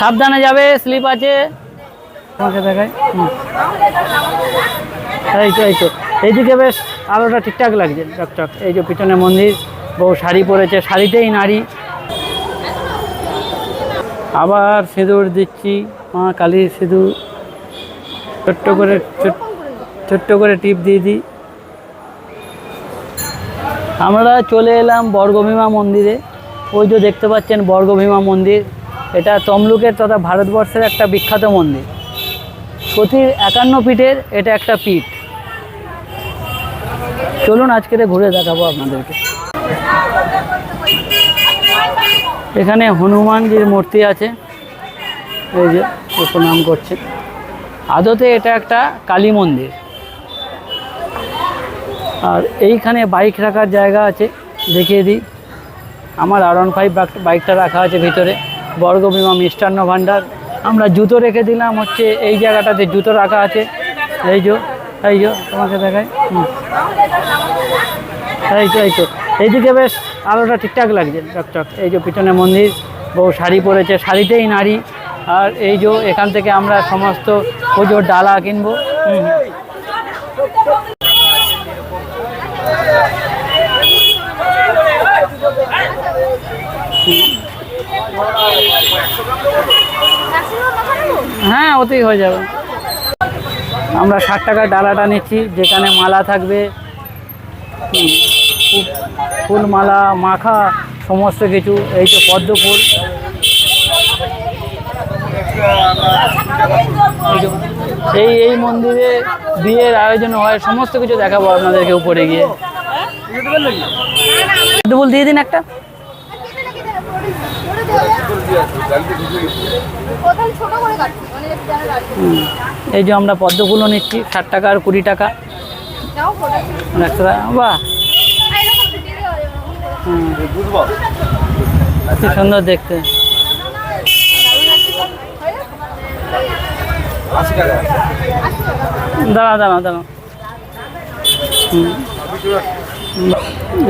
সাবধানে যাবে স্লিপ আছে। তোমাকে হুম। এই তো এই তো। এইদিকে বেশ আলোটা ঠিকঠাক লাগছে চকচক এই যে পিছনে মন্দির, বউ শাড়ি পরেছে, শাড়িতেই নারী। আবার সিঁদুর দিচ্ছি, মা কালী সিঁদুর। ছোট্ট করে, ছোট- ছোট্ট করে টিপ দিয়ে দিই। আমরা চলে এলাম বর্গভীমা মন্দিরে। ওই যে দেখতে পাচ্ছেন বর্গভীমা মন্দির। এটা তমলুকের তথা ভারতবর্ষের একটা বিখ্যাত মন্দির। সতীর একান্ন পীঠের এটা একটা পীঠ। চলুন আজকে ঘুরে দেখাবো আপনাদেরকে। এখানে হনুমানজির মূর্তি আছে। এই যে প্রণাম করছে। আদতে এটা একটা কালী মন্দির। আর এইখানে বাইক রাখার জায়গা আছে, দেখিয়ে দিই। আমার আর ওয়ান ফাইভ বাইকটা রাখা আছে ভিতরে। বর্গভীমা মিষ্টান্ন ভাণ্ডার। আমরা জুতো রেখে দিলাম, হচ্ছে এই জায়গাটাতে জুতো রাখা আছে। এই যে এই যে, তোমাকে দেখাই। এই তো এই তো। এইদিকে বেশ আলোটা ঠিকঠাক লাগছে, চকচক। এই যে পিছনে মন্দির, বউ শাড়ি পরেছে, শাড়িতেই নারী। আর এই যে, এখান থেকে আমরা সমস্ত পুজোর ডালা কিনবো। হুম হুম। হ্যাঁ ওতেই হয়ে যাবে। আমরা ষাট টাকার ডালাটা নিচ্ছি যেখানে মালা থাকবে ফুল মালা মাখা সমস্ত কিছু এই যে পদ্ম ফুল। এই এই এই মন্দিরে বিয়ের আয়োজন হয় সমস্ত কিছু দেখাবো আপনাদেরকে উপরে গিয়ে। পদ্ম ফুল দিয়ে দিন একটা। এই যে আমরা পদ্মগুলো নিচ্ছি ষাট টাকা আর কুড়ি টাকা। টাকা বাহ! কি সুন্দর দেখতে। দাঁড়া দাঁড়া দাঁড়া।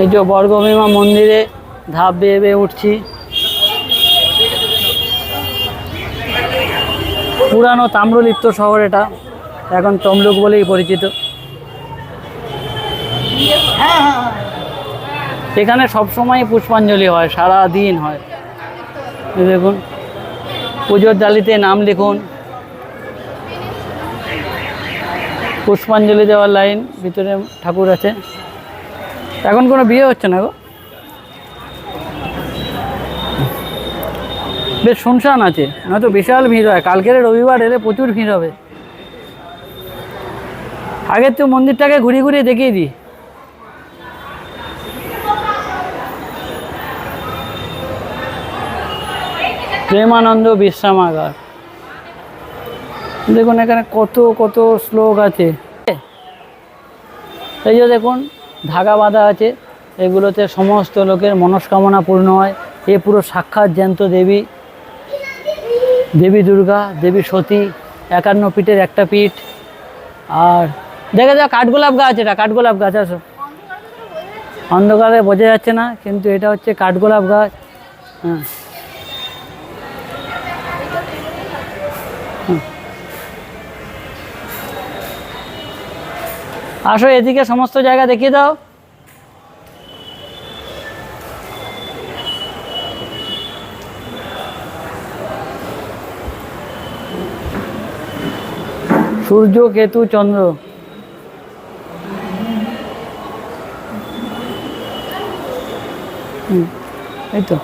এই যে বর্গভীমা মন্দিরে ধাপ বেয়ে বেয়ে উঠছি। পুরানো তাম্রলিপ্ত শহর এটা। এখন তমলুক বলেই পরিচিত। এখানে সবসময় পুষ্পাঞ্জলি হয় সারা দিন হয় দেখুন, পুজোর ডালিতে নাম লিখুন। পুষ্পাঞ্জলি দেওয়ার লাইন ভিতরে ঠাকুর আছে। এখন কোনো বিয়ে হচ্ছে না গো? বেশ শুনশান আছে। নয়তো বিশাল ভিড় হয়। কালকের রবিবার এলে প্রচুর ভিড় হবে। আগের তো মন্দিরটাকে ঘুরিয়ে ঘুরিয়ে দেখিয়ে দিই। প্রেমানন্দ বিশ্রামাগার। দেখুন, এখানে কত কত শ্লোক আছে। এই যে দেখুন, ধাগা বাঁধা আছে। এগুলোতে সমস্ত লোকের মনস্কামনা পূর্ণ হয়। এ পুরো সাক্ষাৎ জ্যান্ত দেবী। দেবী দুর্গা, দেবী সতী, একান্ন পিঠের একটা পিঠ। আর দেখে যা কাঠগোলাপ গাছ এটা কাঠগোলাপ গাছ, আসো। অন্ধকারে বোঝা যাচ্ছে না, কিন্তু এটা হচ্ছে কাঠগোলাপ গাছ। হ্যাঁ। আসো, এদিকে সমস্ত জায়গা দেখিয়ে দাও। সূর্য কেতু চন্দ্র। এই তো।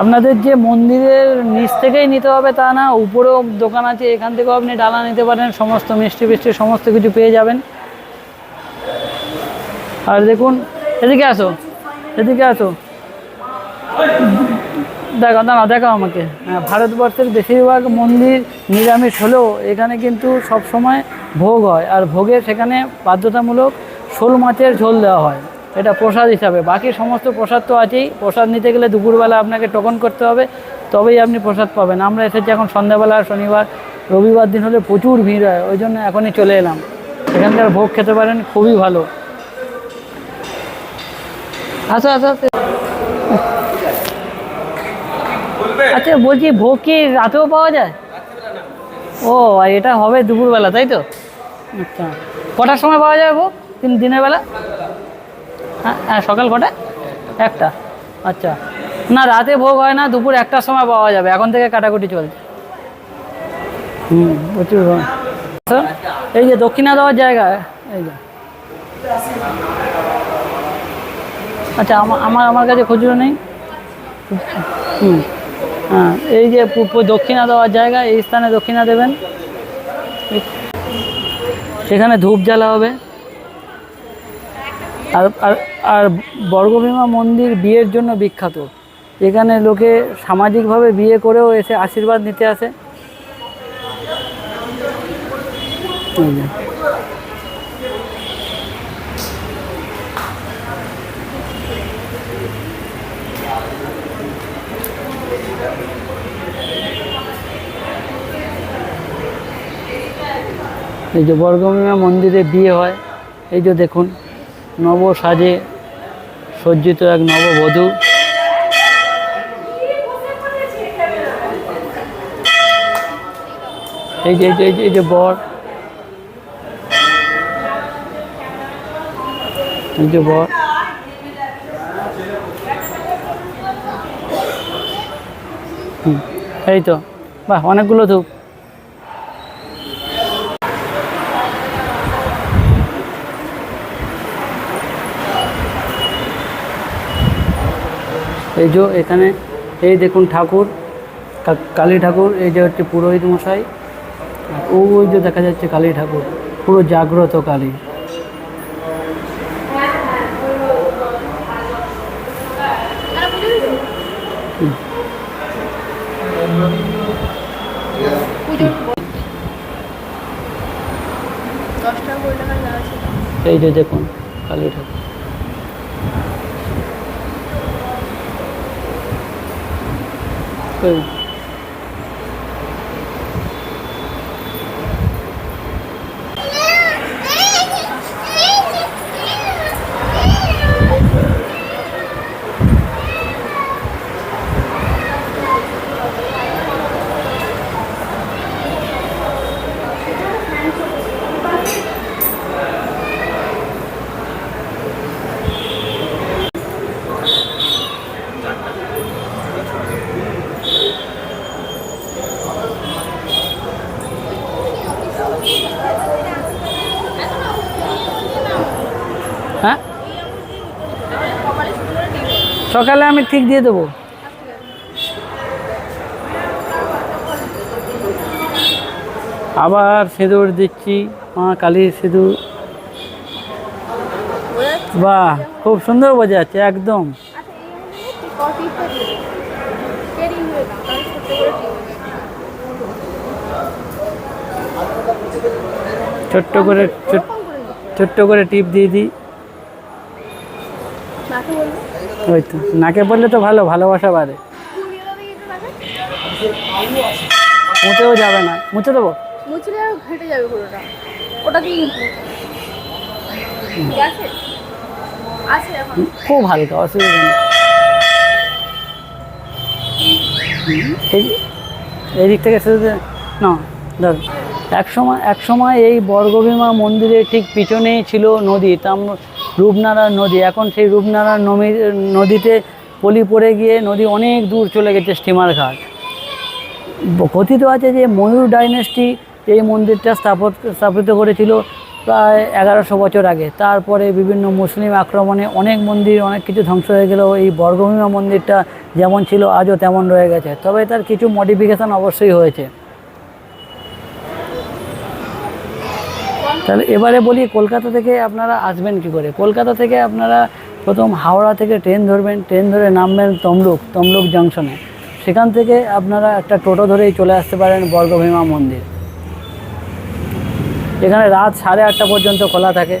আপনাদের যে মন্দিরের নিচ থেকেই নিতে হবে তা না, উপরেও দোকান আছে, এখান থেকেও আপনি ডালা নিতে পারেন, সমস্ত মিষ্টি ফিষ্টি সমস্ত কিছু পেয়ে যাবেন। আর দেখুন, এদিকে আসো এদিকে আসো। দেখো দাঁড়া দেখো আমাকে। হ্যাঁ ভারতবর্ষের বেশিরভাগ মন্দির নিরামিষ হলেও এখানে কিন্তু সব সময় ভোগ হয়, আর ভোগে সেখানে বাধ্যতামূলক শোল মাছের ঝোল দেওয়া হয়। এটা প্রসাদ হিসাবে। বাকি সমস্ত প্রসাদ তো আছেই। প্রসাদ নিতে গেলে দুপুরবেলা আপনাকে টোকন করতে হবে তবেই আপনি প্রসাদ পাবেন। আমরা এসেছি এখন সন্ধ্যাবেলা শনিবার রবিবার দিন হলে প্রচুর ভিড় হয় ওই জন্য এখনই চলে এলাম। এখানকার ভোগ খেতে পারেন খুবই ভালো। আচ্ছা আসো আসো। আচ্ছা বলছি ভোগ কি রাতেও পাওয়া যায়? ও আর এটা হবে দুপুরবেলা তাই তো? আচ্ছা। কটার সময় পাওয়া যাবে ভোগ? দিনের বেলা? হ্যাঁ হ্যাঁ সকাল কটা? একটা। আচ্ছা। না রাতে ভোগ হয় না দুপুর একটার সময় পাওয়া যাবে। এখন থেকে কাটাকুটি চলছে। হুম প্রচুর এই যে দক্ষিণা দেওয়ার জায়গা এই যে। আচ্ছা আমার আমার আমার কাছে খুচরো নেই। হুম। হ্যাঁ এই যে দক্ষিণা দেওয়ার জায়গা এই স্থানে দক্ষিণা দেবেন। সেখানে ধূপ জ্বালা হবে। আর আর বর্গভীমা মন্দির বিয়ের জন্য বিখ্যাত এখানে লোকে সামাজিকভাবে বিয়ে করেও এসে আশীর্বাদ নিতে আসে এই যে। বর্গভীমা মন্দিরে বিয়ে হয়, এই যে দেখুন নব সাজে সজ্জিত এক নববধূ। এই যে, এই যে- এই যে বর। এই যে বর। এই তো। বাহ, অনেকগুলো ধূপ। এই যে এখানে এই দেখুন ঠাকুর কালী ঠাকুর এই যে হচ্ছে পুরোহিত মশাই আর ওই যে দেখা যাচ্ছে কালী ঠাকুর পুরো জাগ্রত কালী। এই যে দেখুন কালী ঠাকুর। এই- সকালে আমি ঠিক দিয়ে দেবো। আবার সিঁদুর দিচ্ছি, মা কালীর সিঁদুর। বাহ, খুব সুন্দর বোঝা যাচ্ছে একদম। ছোট্ট করে ছোট্ট করে টিপ দিয়ে দিই। ওই তো নাকে পড়লে তো ভালো ভালোবাসা বাড়ে। মুতেও যাবে না মুছে দেবো? আর ঘেটে যাবে পুরোটা। ওটা এখন। খুব হালকা অসুবিধা নেই। এই এই দিক থেকে শুধু না ধর এক সময় এক সময় এই বর্গভীমা মন্দিরের ঠিক পিছনেই ছিল নদী তাম রূপনারায়ণ নদী। এখন সেই রূপনারায়ণ নদী নদীতে পলি পড়ে গিয়ে নদী অনেক দূর চলে গেছে স্টিমার ঘাট। কথিত আছে যে ময়ূর ডাইনেস্টি এই মন্দিরটা স্থাপত, স্থাপিত করেছিল প্রায় এগারোশো বছর আগে। তারপরে বিভিন্ন মুসলিম আক্রমণে অনেক মন্দির, অনেক কিছু ধ্বংস হয়ে গেলেও এই বর্গভীমা মন্দিরটা যেমন ছিল, আজও তেমন রয়ে গেছে। তবে তার কিছু মডিফিকেশান অবশ্যই হয়েছে। তাহলে এবারে বলি, কলকাতা থেকে আপনারা আসবেন কি করে? কলকাতা থেকে আপনারা প্রথম হাওড়া থেকে ট্রেন ধরবেন, ট্রেন ধরে নামবেন তমলুক তমলুক জংশনে। সেখান থেকে আপনারা একটা টোটো ধরেই চলে আসতে পারেন বর্গভীমা মন্দির। এখানে রাত সাড়ে আটটা পর্যন্ত খোলা থাকে।